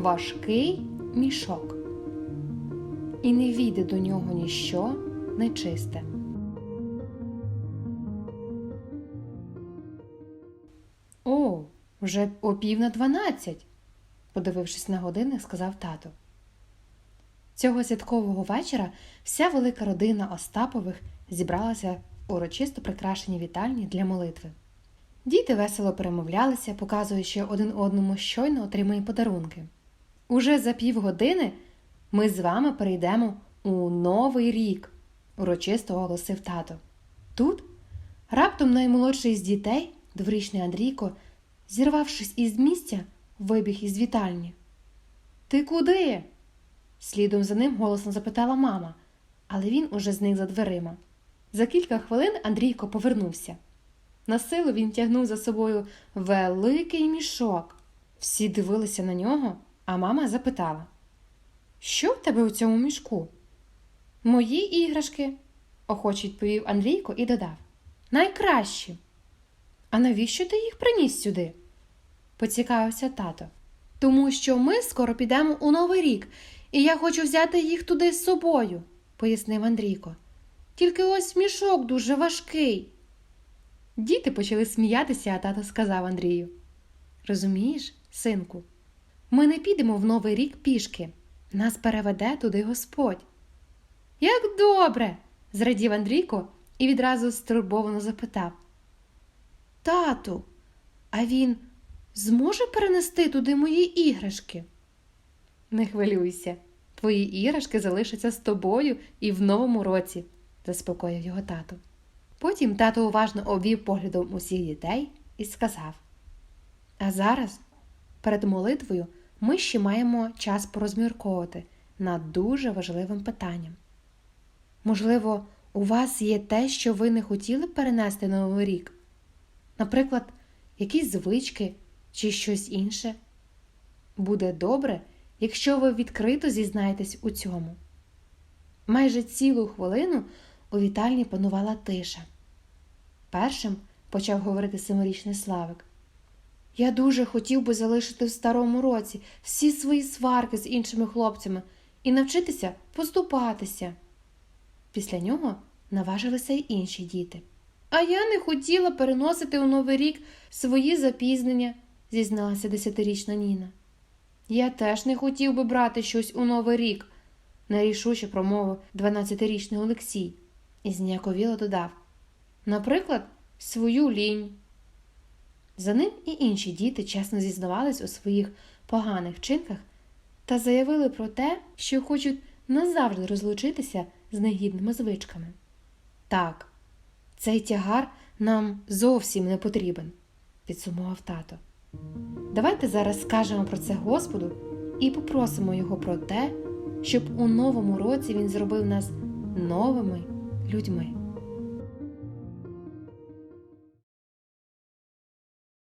важкий мішок, і не війде до нього ніщо нечисте. О, вже о пів на дванадцять, подивившись на годинник, сказав тато. Цього святкового вечора вся велика родина Остапових зібралася в урочисто прикрашеній вітальні для молитви. Діти весело перемовлялися, показуючи один одному щойно отримані подарунки. Уже за півгодини ми з вами перейдемо у новий рік, урочисто оголосив тато. Тут раптом наймолодший з дітей, дворічний Андрійко, зірвавшись із місця, вибіг із вітальні. Ти куди? Слідом за ним голосно запитала мама, але він уже зник за дверима. За кілька хвилин Андрійко повернувся. На силу він тягнув за собою великий мішок. Всі дивилися на нього, а мама запитала: Що в тебе у цьому мішку? Мої іграшки, охоче відповів Андрійко і додав. Найкращі. А навіщо ти їх приніс сюди? поцікавився тато. Тому що ми скоро підемо у Новий рік, і я хочу взяти їх туди з собою, пояснив Андрійко. Тільки ось мішок дуже важкий. Діти почали сміятися, а тато сказав Андрію. Розумієш, синку, ми не підемо в Новий рік пішки. Нас переведе туди Господь. Як добре. зрадів Андрійко і відразу стурбовано запитав. Тату, а він зможе перенести туди мої іграшки? Не хвилюйся, твої іграшки залишаться з тобою і в новому році, заспокоїв його тато. Потім тато уважно обвів поглядом усіх дітей і сказав: А зараз, перед молитвою, ми ще маємо час порозмірковувати над дуже важливим питанням. Можливо, у вас є те, що ви не хотіли перенести на Новий рік? Наприклад, якісь звички чи щось інше? Буде добре, якщо ви відкрито зізнаєтесь у цьому. Майже цілу хвилину у вітальні панувала тиша. Першим почав говорити семирічний Славик. Я дуже хотів би залишити в старому році всі свої сварки з іншими хлопцями і навчитися поступатися. Після нього наважилися й інші діти. А я не хотіла переносити у Новий рік свої запізнення, зізналася десятирічна Ніна. Я теж не хотів би брати щось у Новий рік, нерішуче промовив 12-річний Олексій і зніяковіло додав. Наприклад, свою лінь. За ним і інші діти чесно зізнавались у своїх поганих вчинках та заявили про те, що хочуть назавжди розлучитися з негідними звичками. Так, цей тягар нам зовсім не потрібен, підсумував тато. Давайте зараз скажемо про це Господу і попросимо його про те, щоб у новому році він зробив нас новими людьми.